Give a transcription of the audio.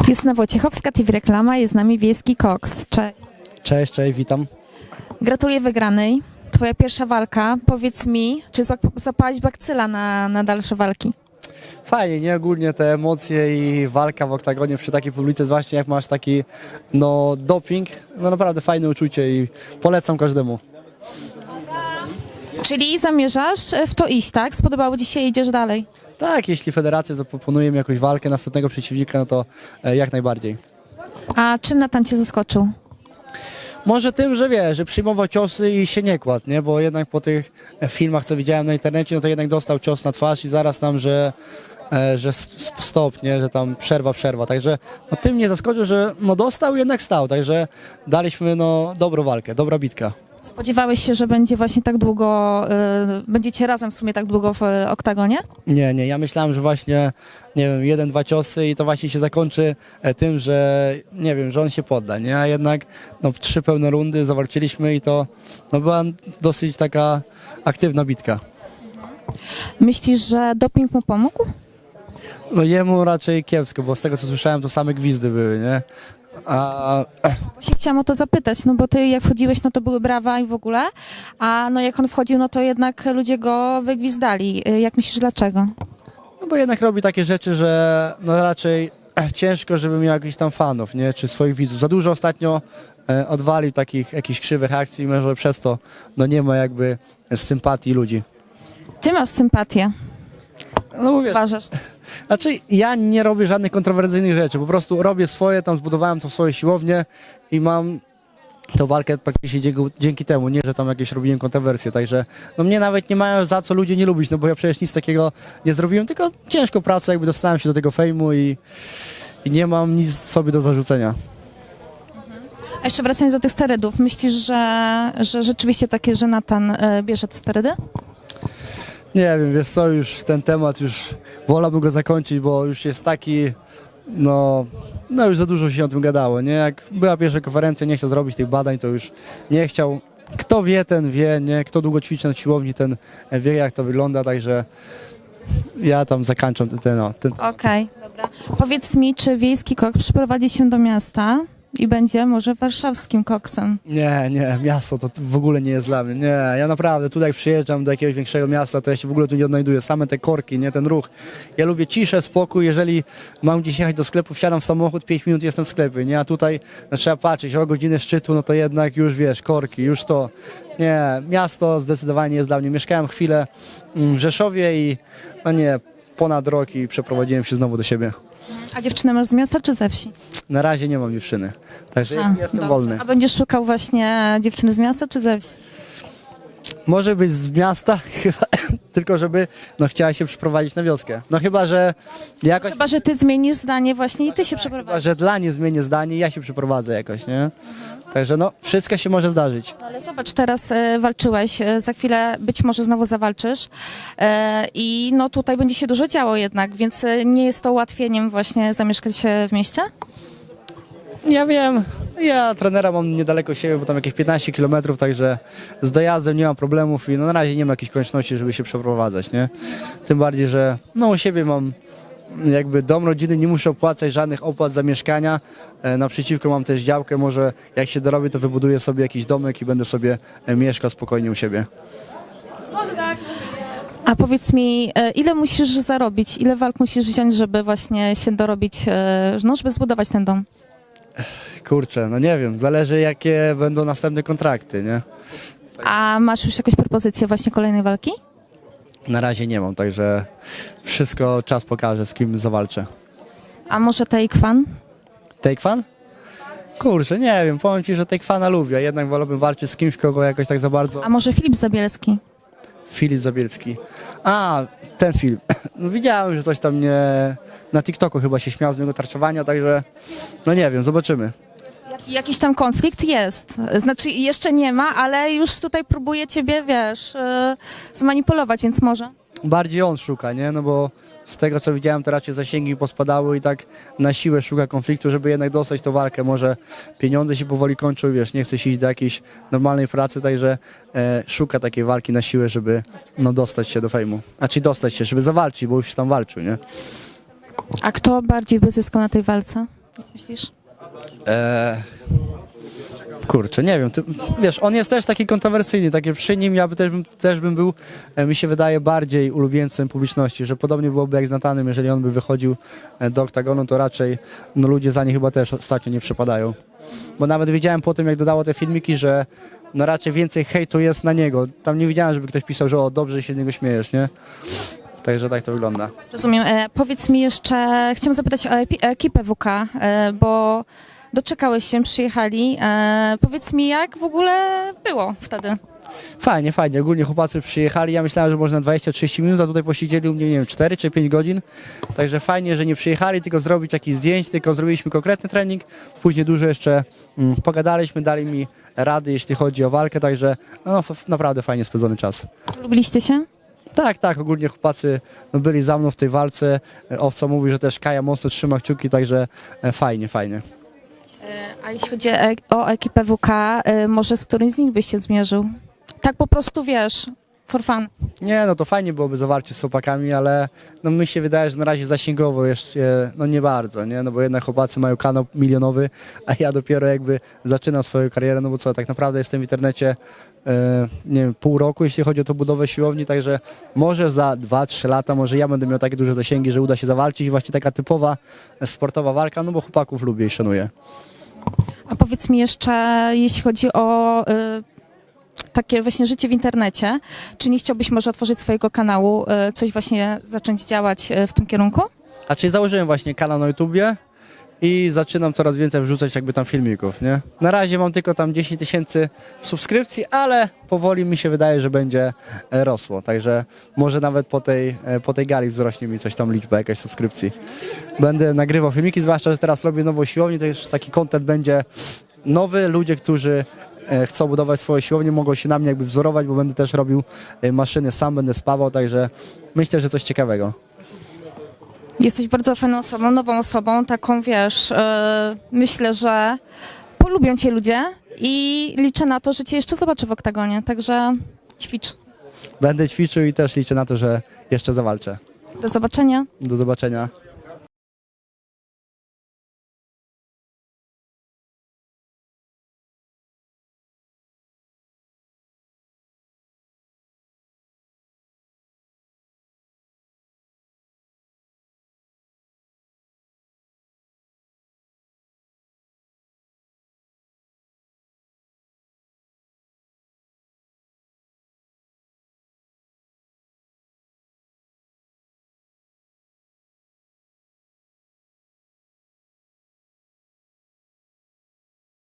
Justyna Wojciechowska, TV Reklama, jest z nami Wiejski Koks. Cześć. Cześć, cześć, witam. Gratuluję wygranej. Twoja pierwsza walka. Powiedz mi, czy złapałeś bakcyla na, na dalsze walki? Fajnie, nie? Ogólnie te emocje i walka w oktagonie przy takiej publice, zwłaszcza jak masz taki, no, doping, no naprawdę fajne uczucie i polecam każdemu. Czyli zamierzasz w to iść, tak? Spodobało Ci się i idziesz dalej. Tak, jeśli federacja zaproponuje mi jakąś walkę następnego przeciwnika, no to e, jak najbardziej. A czym Natan Cię zaskoczył? Może tym, że wie, że przyjmował ciosy i się nie kładł, nie? Bo jednak po tych e, filmach, co widziałem na internecie, no to jednak dostał cios na twarz i zaraz tam, że, e, że s- stop, nie? Że tam przerwa, przerwa. Także no, tym mnie zaskoczył, że no dostał, jednak stał. Także daliśmy no dobrą walkę, dobra bitka. Spodziewałeś się, że będzie właśnie tak długo, y, będziecie razem w sumie tak długo w y, oktagonie? Nie, nie, ja myślałem, że właśnie, nie wiem, jeden, dwa ciosy i to właśnie się zakończy e, tym, że, nie wiem, że on się podda, nie? A jednak, no, trzy pełne rundy zawalczyliśmy i to, no, była dosyć taka aktywna bitka. Myślisz, że doping mu pomógł? No jemu raczej kiepsko, bo z tego co słyszałem, to same gwizdy były, nie? A Właśnie chciałam o to zapytać, no bo ty jak wchodziłeś, no to były brawa i w ogóle, a no jak on wchodził, no to jednak ludzie go wygwizdali. Y, Jak myślisz, dlaczego? no bo jednak robi takie rzeczy, że no raczej eh, ciężko, żeby miał jakichś tam fanów, nie? Czy swoich widzów. Za dużo ostatnio e, odwalił takich jakichś krzywych akcji, może przez to no nie ma jakby sympatii ludzi. Ty masz sympatię, No mówię, uważasz? Znaczy, ja nie robię żadnych kontrowersyjnych rzeczy, po prostu robię swoje, tam zbudowałem to swoje siłownię i mam tą walkę praktycznie dzięki, dzięki temu, nie, że tam jakieś robiłem kontrowersje, także no mnie nawet nie mają za co ludzie nie lubić, no bo ja przecież nic takiego nie zrobiłem, tylko ciężką pracę, jakby dostałem się do tego fejmu i, i nie mam nic sobie do zarzucenia. A jeszcze wracając do tych sterydów, myślisz, że, że rzeczywiście takie, że Natan y, bierze te sterydy? Nie wiem, wiesz co, już ten temat już wolałbym go zakończyć, bo już jest taki, no, no już za dużo się o tym gadało, nie? Jak była pierwsza konferencja, nie chciał zrobić tych badań, to już nie chciał. Kto wie, ten wie, nie? Kto długo ćwiczy na siłowni, ten wie, jak to wygląda, także ja tam zakończam ten, no, ten Okej, dobra. Powiedz mi, czy wiejski kok przyprowadzi się do miasta i będzie może warszawskim koksem? Nie, nie, miasto to w ogóle nie jest dla mnie. Nie, ja naprawdę tutaj jak przyjeżdżam do jakiegoś większego miasta, to ja się w ogóle tu nie odnajduję. Same te korki, nie, ten ruch. Ja lubię ciszę, spokój. Jeżeli mam gdzieś jechać do sklepu, wsiadam w samochód, 5 minut jestem w sklepie, nie? A tutaj no, trzeba patrzeć, o godzinę szczytu, no to jednak już wiesz, korki, już to. Nie, miasto zdecydowanie jest dla mnie. Mieszkałem chwilę mm, w Rzeszowie i no nie, ponad rok i przeprowadziłem się znowu do siebie. A dziewczynę masz z miasta czy ze wsi? Na razie nie mam dziewczyny, także jest, jestem dobrze. wolny. A będziesz szukał właśnie dziewczyny z miasta czy ze wsi? Może być z miasta, chyba, tylko żeby no, chciała się przeprowadzić na wioskę. No chyba, że jakoś, Chyba, że ty zmienisz zdanie właśnie i ty się chyba, przeprowadzisz. że dla niej zmienię zdanie i ja się przeprowadzę jakoś, nie? Także no, wszystko się może zdarzyć. No ale zobacz, teraz e, walczyłeś, e, za chwilę być może znowu zawalczysz e, i no tutaj będzie się dużo działo jednak, więc e, nie jest to ułatwieniem właśnie zamieszkać e, w mieście? Ja wiem, ja trenera mam niedaleko siebie, bo tam jakieś 15 km, także z dojazdem nie mam problemów i no, na razie nie ma jakiejś konieczności, żeby się przeprowadzać, nie? Tym bardziej, że no u siebie mam jakby dom rodziny, nie muszę opłacać żadnych opłat za mieszkania. E, Naprzeciwko mam też działkę, może jak się dorobię, to wybuduję sobie jakiś domek i będę sobie e, mieszkał spokojnie u siebie. A powiedz mi, e, ile musisz zarobić, ile walk musisz wziąć, żeby właśnie się dorobić, e, no żeby zbudować ten dom? Kurczę, no nie wiem, zależy jakie będą następne kontrakty, nie? A masz już jakąś propozycję właśnie kolejnej walki? Na razie nie mam, także wszystko czas pokaże, z kim zawalczę. A może take fan? Take fan? Kurczę, nie wiem, powiem ci, że take fana lubię, jednak wolałbym walczyć z kimś, kogo jakoś tak za bardzo... A może Filip Zabielski? Filip Zabielski. A, ten film. No widziałem, że coś tam nie... Na TikToku chyba się śmiał z niego tarczowania, także... No nie wiem, zobaczymy. Jak- Jakiś tam konflikt jest. Znaczy jeszcze nie ma, ale już tutaj próbuje ciebie, wiesz, e, zmanipulować, więc może. Bardziej on szuka, nie? No bo z tego, co widziałem, to raczej zasięgi pospadały i tak na siłę szuka konfliktu, żeby jednak dostać tą walkę. Może pieniądze się powoli kończą, wiesz, nie chce się iść do jakiejś normalnej pracy, także e, szuka takiej walki na siłę, żeby no, dostać się do fejmu. Znaczy dostać się, żeby zawalczyć, bo już tam walczył, nie? A kto bardziej by zyskał na tej walce? Jak myślisz? Eee, kurczę, nie wiem. Ty, wiesz, on jest też taki kontrowersyjny, takie przy nim ja by też, bym- też bym był, e, mi się wydaje, bardziej ulubieńcem publiczności, że podobnie byłoby jak z Natanem, jeżeli on by wychodził e, do oktagonu, to raczej no, ludzie za nie chyba też ostatnio nie przepadają. Bo nawet widziałem po tym, jak dodało te filmiki, że no raczej więcej hejtu jest na niego. Tam nie widziałem, żeby ktoś pisał, że o, dobrze się z niego śmiejesz, nie? Także tak to wygląda. Rozumiem. E, powiedz mi jeszcze, chciałam zapytać o ekipę WK, e, bo doczekałeś się, przyjechali. E, powiedz mi, jak w ogóle było wtedy? Fajnie, fajnie. Ogólnie chłopacy przyjechali. Ja myślałem, że można 20-30 minut, a tutaj posiedzieli u mnie, nie wiem, 4 czy 5 godzin. Także fajnie, że nie przyjechali, tylko zrobić jakiś zdjęć, tylko zrobiliśmy konkretny trening. Później dużo jeszcze mm, pogadaliśmy, dali mi rady, jeśli chodzi o walkę, także no, f- naprawdę fajnie spędzony czas. Lubiliście się? Tak, tak, ogólnie chłopacy no, byli za mną w tej walce. E, Owca mówi, że też Kaja mocno trzyma kciuki, także e, fajnie, fajnie. E, A jeśli chodzi e- o ekipę WK, e, może z którymś z nich byś się zmierzył? Tak po prostu, wiesz, for fun. Nie, no to fajnie byłoby zawarcie z chłopakami, ale no mi się wydaje, że na razie zasięgowo jeszcze no nie bardzo, nie? No bo jednak chłopacy mają kanał milionowy, a ja dopiero jakby zaczynam swoją karierę, no bo co, tak naprawdę jestem w internecie nie wiem, pół roku, jeśli chodzi o tą budowę siłowni, także może za 2-3 lata, może ja będę miał takie duże zasięgi, że uda się zawalczyć właśnie taka typowa sportowa walka, no bo chłopaków lubię i szanuję. A powiedz mi jeszcze, jeśli chodzi o y, takie właśnie życie w internecie, czy nie chciałbyś może otworzyć swojego kanału, y, coś właśnie zacząć działać y, w tym kierunku? A czyli założyłem właśnie kanał na YouTubie i zaczynam coraz więcej wrzucać jakby tam filmików, nie? Na razie mam tylko tam 10 tysięcy subskrypcji, ale powoli mi się wydaje, że będzie e, rosło, także może nawet po tej, e, po tej gali wzrośnie mi coś tam liczba jakaś subskrypcji. Będę nagrywał filmiki, zwłaszcza, że teraz robię nową siłownię, to już taki content będzie nowy, ludzie, którzy e, chcą budować swoje siłownie, mogą się na mnie jakby wzorować, bo będę też robił maszyny sam, będę spawał, także myślę, że coś ciekawego. Jesteś bardzo fajną osobą, nową osobą, taką wiesz, y, myślę, że polubią cię ludzie i liczę na to, że cię jeszcze zobaczę w oktagonie, także ćwicz. Będę ćwiczył i też liczę na to, że jeszcze zawalczę. Do zobaczenia. Do zobaczenia.